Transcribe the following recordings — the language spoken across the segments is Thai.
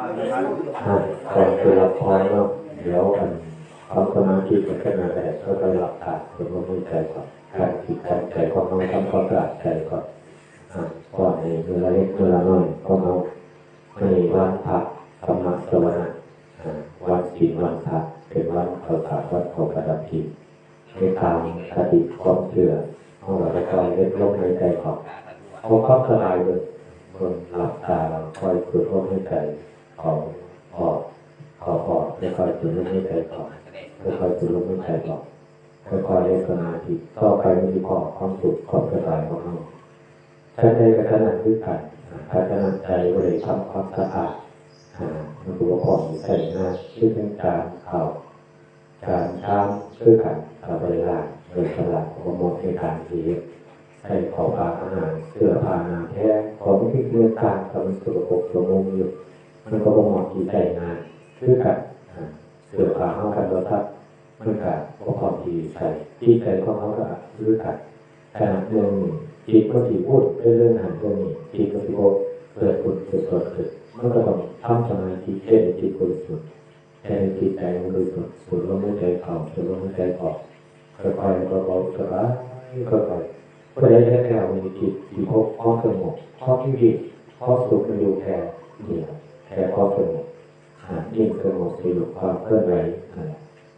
ครับก่อนจะรับพรเนาะเดี๋ยวกันทำสมาธิกันขึ้นมาแต่ก็ไปหลับตาเป็นว่ามือใจก่อนการจิตใจใจของเราทำความสะอาดใจก่อนก่อนในเวลาเล็กเวลาน้อยก็เอาในวันพระธรรมะสวรรค์วันศีลวันพระเป็นวันเขาขาวันเขาประดับจิตในทางคติความเชื่อเอาเราไปคอยเล็กลงในใจก่อนเอาความสบายเลยเมื่อหลับตาเราคอยฝึกลมให้ใจ ของออกขอออกแล้วคอยฝึกลมให้ใจออกแล้วคอยฝึกลมให้ใจออกค่อยๆเล่นสมาธิต่อไปมันจะพอความสุขความสบายของเราใช้ใจกับขนาดด้วยกันพัฒนาใจบริทำความสะอาดมันตัวของใส่หน้าชื่อเป็นการเข่าการข้ามชื่อกันกับบริลาโดยสลับของมดในการทีใส่ของปลาอาหารเสื้อผ้านาแท้ของที่เรื่องการทำสุขภพสมมุติอยู่ มันก็บ่เหมาะที่ใจงานคือกันอ่าเสื้อผ้าเข้ากันแล้วทักมันกับ่พอที่ใส่ที่ใจของเขาก็คือกันขนาดเรื่องจิตก็ที่พูดเรื่องหันเรื่องนี้จิตก็ที่พูดเกิดผลเกิดผลเกิดมันก็ต้องทำสมาธิเช่นจิตบริสุทธิ์แค่จิตใจบริสุทธิ์สูดลมหายใจเข้าสูดลมหายใจออกค่อยๆเบาๆสบายค่อยๆเพื่อให้แค่มีจิตที่พบความสงบความที่ดีความสุขมันอยู่แค่เดียว แค่ความสงบหายิ่งสงบสยบความเคลื่อนไหว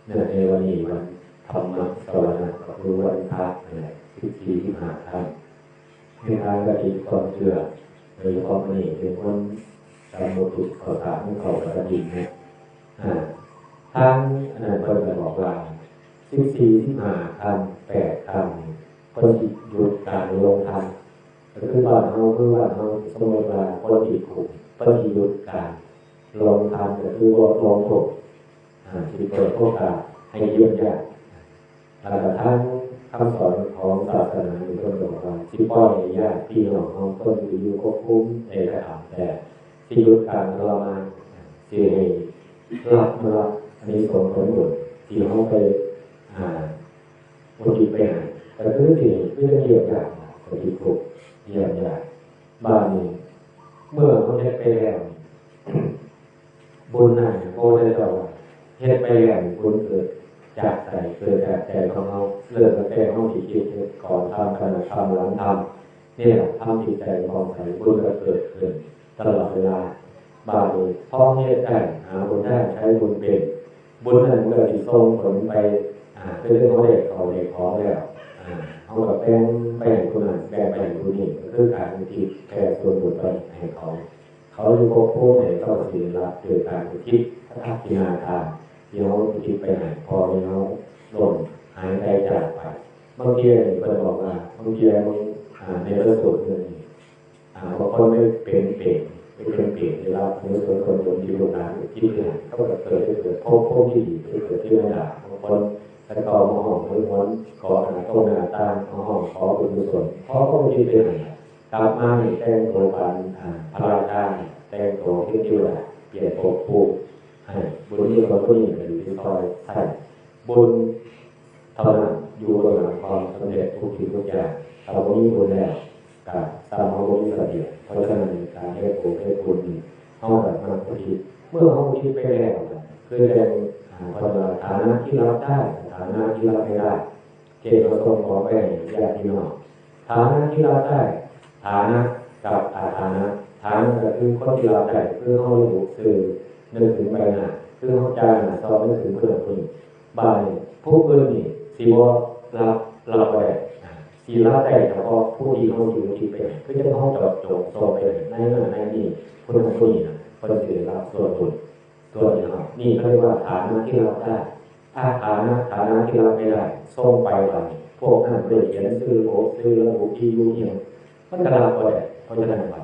เนื่องในวันนี้วันธรรมะสวรรค์ก็คือวันพระนี่แหละที่สี่ที่หาท่านในทางกติความเชื่อโดยเฉพาะนี่เป็นคนสามมุตุขอถามเขากระดิ่งเนี่ยอ่าทางอันนั้นคนจะบอกว่าสิบสี่ที่หาทำแปดทำคนที่หยุดการลงทำก็คือว่าเขาคือว่าเขาสมมติว่าคนที่คุม ปฏิยุทธการลงทานก็คือว่าลงศพอ่าที่เปิดโอกาสให้เยี่ยมญาติแล้วก็ทั้งคำสอนของศาสนาในต้นบอกว่าที่พ่อในญาติพี่น้องของคนอยู่ควบคุมในกระทำแต่ที่ยุทธการทรมานที่ใหรับรับอันนี้ส่งผลบุญที่เขาไปอ่าปฏิไปไหนแต่คือที่เพื่อเยี่ยมญาติปฏิภุเยี่ยมญาติบ้านนี้ เมื่อเขาเฮ็ดไปแล้วบุญนั่นโอ้ได้ต่อว่าเฮ็ดไปแล้วบุญเกิดจากใจเกิดจากใจของเราเลิกตั้งแต่ห้องที่คิดเก่อนทำขณะทำหลังทำนี่แหละทำจิตใจของใครบุญก็เกิดขึ้นตลอดเวลาบาลีพ่อเฮ็ดได้หาบุญได้ใช้บุญเป็นบุญนั้นก็สิส่งผลไปอ่าเรื่องของเด็กเขาเด็กขอแล้วอ่า เอากับแป้งแป้งคนนั้นแป้งแป้งคนนี้ก็คือการอุทิศแค่ส่วนบุญไปให้เขา เขาอยู่ควบคู่ในก็สิรับโดยการอุทิศทักษิณาทานที่เขาอุทิศไปไหนพอที่เขาล่มหายใจจากไปบางทีเพิ่นบอกว่าบางทีมึงอ่าในพระสูตรนึงอ่าบางคนไม่เป็นเปรตไม่เป็นเปรตเวลาเนื้อส่วนคนบนที่โรงงานที่เกิดเขาก็เกิดเกิดพบพบที่ดีเกิดที่ระดับบางคน แล้วก็มาห้องหรือวันขอหาตรงหน้าตางมาห้องขอบุญกุศลเพราะก็ไม่ใช่เป็นอะไรกลับมาแต่งตัวกันพระราชาแต่งตัวที่ชื่อว่าเปลี่ยนภพภูมิบุญที่คนผู้หญิงก็อที่คอยใช่บุญเท่านั้นอยู่บนหลังความสำเร็จทุกสิ่งทุกอย่างเราไม่มีบุญแล้วกับตามเขาไม่มีระเบียบเพราะฉะนั้นการให้บุญให้บุญนี่เขาแบบมาอุทิศเมื่อเขาอุทิศไปแล้วคือจะอ่าคนละฐานะที่รับได้ ฐานะที่รับไม่ได้เจตประสงค์ขอไปญาติพี่น้องฐานะที่รับได้ฐานะกับอาฐานะฐานะก็คือคนที่เราใจคือเขาระบุคือนึกถึงไปหน้าคือเขาใจหน้าซอยนึกถึงเพื่อนคนนี้บายผู้อื่นนี่สีบรับรับไปสีรับได้เฉพาะผู้ที่เขาอยู่ที่เป็นคือจะเขาจอดจงโซไปในนั้นในนี่คนนั้นคนนี้นะคนที่รับส่วนบุญส่วนนี้นี่เขาเรียกว่าฐานะที่เราได้ ถ้าฐานะฐานะที่เราไม่ได้ส่งไปไปพวกนั้นเลยเขียนชื่อโอ้ชื่อระบุที่อยู่เนี่ยมันกระลาก็ได้เพราะฉะนั้นว่า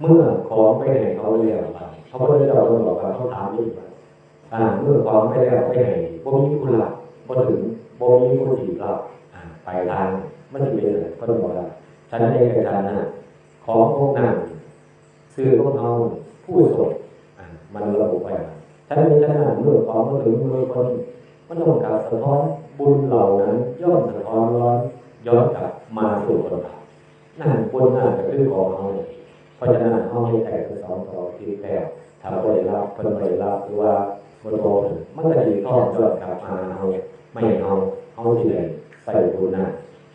เมื่อของไปไหนเขาเรียกว่าเขาก็จะเราบอกว่าเขาถามอีกว่าอ่าเมื่อของไปแล้วไปไหนบ่มีคุณหลักบ่ถึงบ่มีคุณถีเราอ่าไปทางมันจะเป็นอะไรก็ต้องบอกว่าฉันเองกับฉันนะของพวกนั้นซื้อพวกเขาผู้ส่งอ่ามันระบุไปว่า ฉันเองฉันนั้นเมื่อของมาถึงมือคนมันต้องการสะท้อนบุญเหล่านั้น ย่อมสะท้อนร้อนย้อนกลับมาสู่คนเรานั่นบุญนั่นคือของเขาเพราะฉะนั้นห้องให้แขกเป็นสองสองที่แล้วถ้าบ่ได้รับเพิ่นบ่ได้รับหรือว่าบ่โตมันก็จะทอดยอดกลับมาเฮาไม่เฮาเฮาสิได้ใส่บุญนะ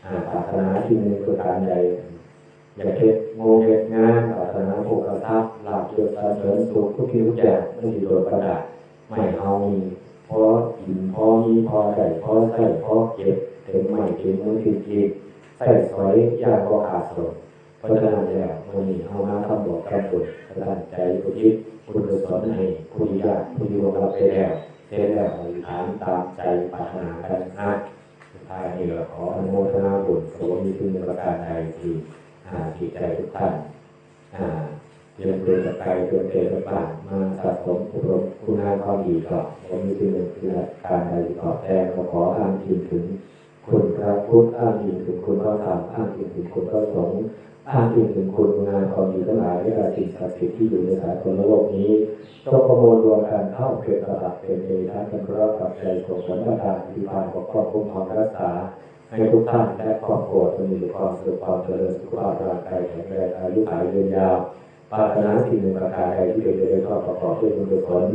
อ่าปรารถนาที่หนึงคือการใดอย่ากเฮ็ด รรเสริญสุขทุกทีทุกอย่างไม่สิโดดประดาษไม่เฮามีพอกินพอมีพอได้พอใส่พอเก็บถึงไม่ถึงมือถึงจีใส่สอยยากก็ขาดสนเพราะฉะนั้นแล้วมื้อนี้เฮามาคำบอกแก้บุญตั้งใจอุทิศบุญกุศลให้ผู้ยากผู้ที่ร่วงรับไปแล้วเสร็จแล้วอธิษฐานตามใจปรารถนากันนะสุดท้ายนี้ก็ขออนุโมทนาบุญขอมีสิ่งประการใดที่อ่าจิตใจทุกท่านอ่า เรียนรู้จากไกลจนเกิดบ้านมาสะสมอบรมคุณงามความดีก็ผมมีสิ่งหนึ่งคือการใดตอบแทนก็ขออ้างอิงถึง คุณพระพุทธอ้างอิงถึงคุณพระธรรมอ้างอิงถึงคุณพระสงฆ์อ้างอิงถึงคุณงามความดีทั้งหลายและสิ่งศักดิ์สิทธิ์ที่อยู่ในสากลโลกนี้จงประมวลรวมกันเข้าเกิดระดับเป็นเอทัศน์เป็นพระปัจจัยส่งผลประทานที่ผ่านปกครองคุ้มครองรักษาให้ทุกท่านและครอบครัวจะมีความสุขความเจริญสุขภาพร่างกายแข็งแรงอายุขายยืนยาว ปรารถนาที่หนึ่งประการใดที่เป็นไปด้วยความประกอบด้วยบุญกุศล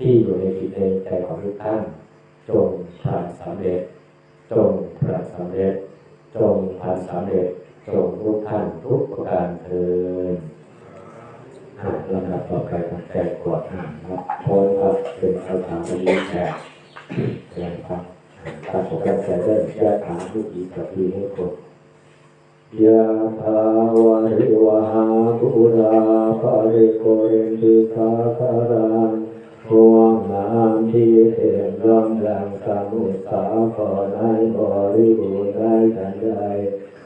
ที่อยู่ในจิตในใจของทุกท่านจงผ่านสำเร็จ จงผ่านสำเร็จ จงผ่านสำเร็จ จงทุกท่านทุกประการเทินอ่าลำดับต่อไปตั้งใจกวดอ่านครับโพสครับเป็นคำถามที่แขกแสดงความการของการแสดงแยกฐานทุกอีกกับทีให้คน ยะถาวะริวหาปุราภาริโกเรนติสาคารังพวงนามที่เห็นร่องแรงสมุทสาขอในบริบูรณ์ได้ทันใด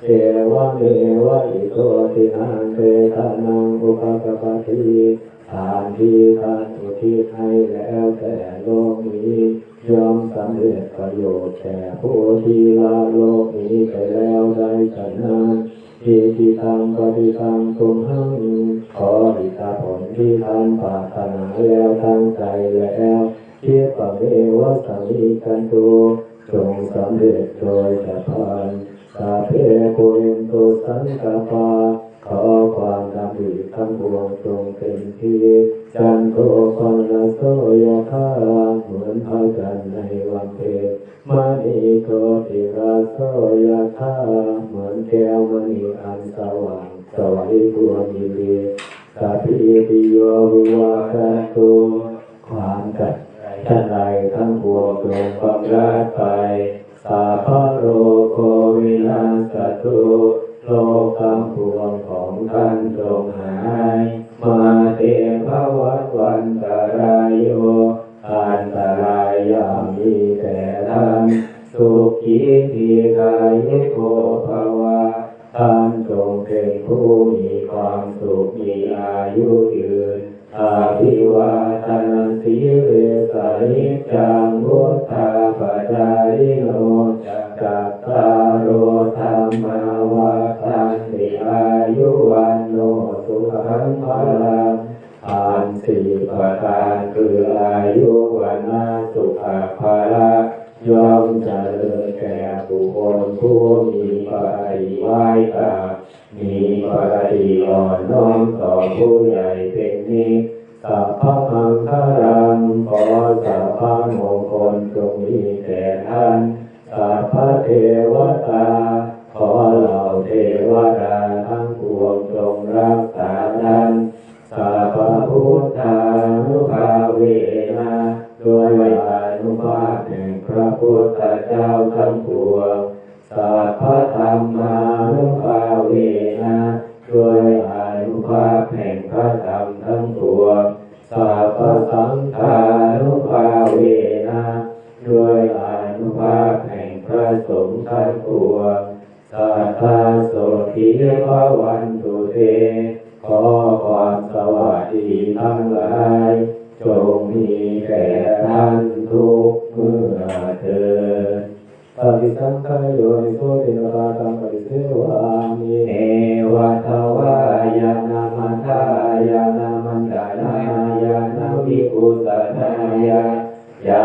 เอวะเมวะอิโตทินังเตทานังอุปกปปติทานที่ทานอุทิศให้แล้วแต่โลกนี้ ยอมสำเร็จประโยชน์แก่ผู้ที่ละโลกนี้ไปแล้วได้ฉะนั้นที่ที่ทำปฏิทำคุมหังขออิทธาผลที่ทำปรารถนาแล้วทั้งใจแล้วเทียบกับเอวสังมิกันตุจงสำเร็จโดยจะพานสาเพโกเอนตุสังกปาขอความดำริทั้งปวงจงเป็นที่จันโทปนะโสยธา อนพากันในวันเพ็ญมณีโกติราโสยธาเหมือนแก้วมณีอันสว่างสวัยบัวมีเรีสัพพิติโยวิวาคตุความกัดท่านใดทั้งปวงจงบำราดไป ทีกายโกภวะท่านจงเป็นผู้มีความสุขมีอายุยืนอาภิวาทนาสีเรสานิจังพุทธาปจายโนจักกัตตาโรธรรมาวาทันติอายุวันโนสุขังพลังอันสี่ประการคืออายุวันนาสุขภาละ ย่อมเจริญแก่บุคคลผู้มีปฏิไหว้ตามีปริอ่อนน้อมต่อผู้ใหญ่เป็นนิสัพพะมังคารังขอสัพพะมงคลจงมีแก่ท่าน อความสวัสดีทั้งหลาย จงมีแก่ท่านทุกเมื่อเถิดปฏิสังขารโยนิโสตินราตังปฏิเสวามิเอวะทวายานามันทายานามันดานายานาวิปุตตายายา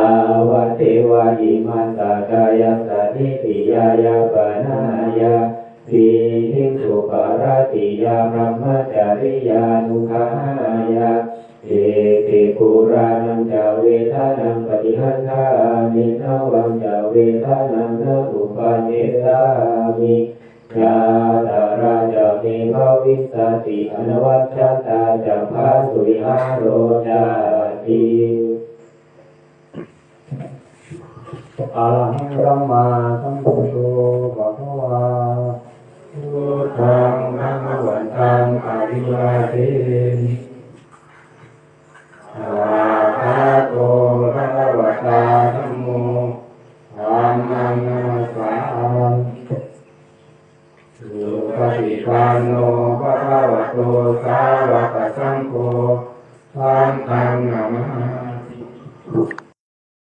วะเทวะอิมันตากายสัตถิติยายาปนายา สีหิสุปาราติยามรมจาริยานุภายาเอติปุรานังจาเวทานังปฏิหันทามินาวังจาเวทานังนาอุปาเนสามิยาตาราจะมีภาวิสติอนวัชชาตาจะพาสุริหาโรจาติอะระหังสัมมาสัมพุทโธภะ ตังนะมะวันตังอะริยาเท